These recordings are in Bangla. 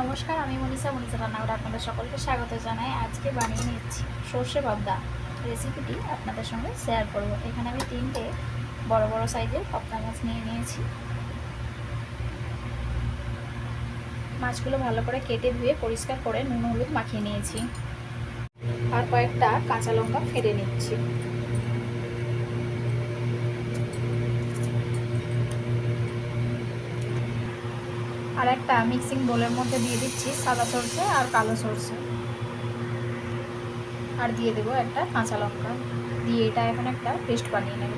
নমস্কার, আমি মনীষা মনীষা রান্নাঘর আপনাদের সকলকে স্বাগত জানাই। আজকে বানিয়ে নিচ্ছি সর্ষে পাবদা রেসিপিটি আপনাদের সঙ্গে শেয়ার করব। এখানে আমি তিনটে বড় বড় সাইজের পাবদা মাছ নিয়ে নিয়েছি। মাছগুলো ভালো করে কেটে ধুয়ে পরিষ্কার করে নুন হলুদ মাখিয়ে নিয়েছি। আর কয়েকটা কাঁচা লঙ্কা ফেলে নিচ্ছি। আর একটা মিক্সিং বোলের মধ্যে দিয়ে দিচ্ছি সাদা সরষে আর কালো সরষে। আর দিয়ে দেবো একটা কাঁচা লঙ্কা। দিয়ে এটা এখন একটা পেস্ট বানিয়ে নেব।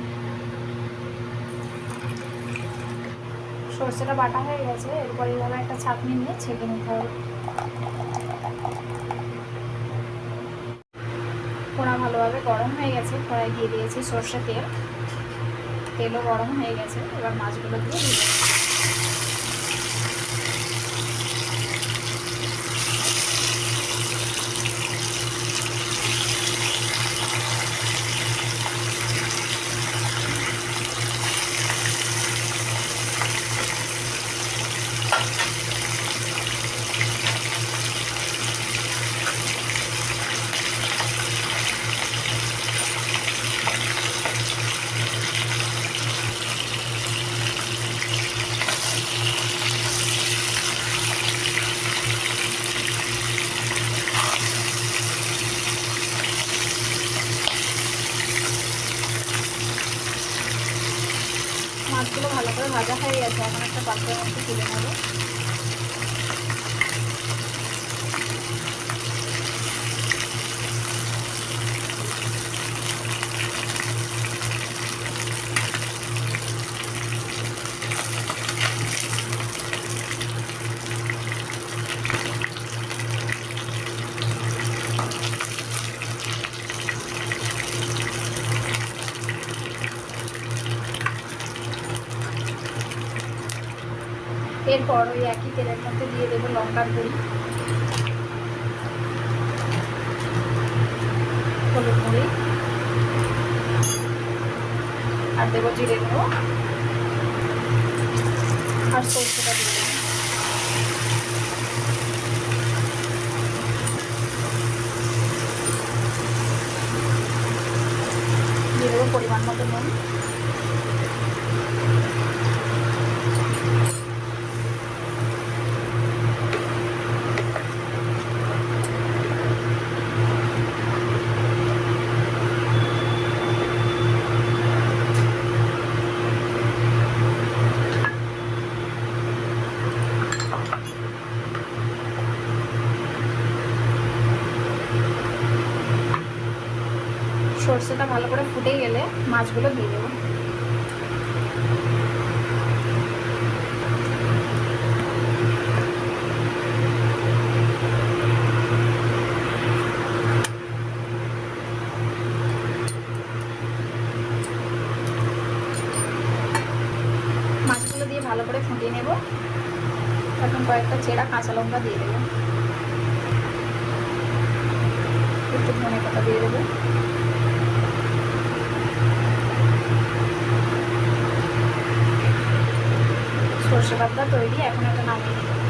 সর্ষেটা বাটা হয়ে গেছে, এরপর এইভাবে একটা ছাঁকনি নিয়ে ছেঁকে নিতে হবে। পোড়া ভালোভাবে গরম হয়ে গেছে কড়াই দিয়ে দিয়েছি সর্ষে তেল। তেলও গরম হয়ে গেছে, এবার মাছগুলো দিয়ে দিয়ে মাছগুলো ভালো করে ভাজা হয়ে গেছে এখন একটা পাত্রের মধ্যে তুলে নেব। এরপর ওই একই তেলের মধ্যে দিয়ে দেবো লঙ্কার গুঁড়ি হলুদ গুঁড়ি। আর দেবো জিরে গুঁড়ো। আর সরষেটা দিয়ে দেবো। দিয়ে দেবো পরিমাণ মতো নুন। সর্ষেটা ভালো করে ফুটে গেলে মাছগুলো দিয়ে দেবো। ভালো করে ফুটিয়ে নেব। এখন কয়েকটা চেরা কাঁচা লঙ্কা দিয়ে দেবো। একটু ধনে পাতা দিয়ে দেবো। সর্ষে পাতলা তৈরি এখন একটা নামিয়ে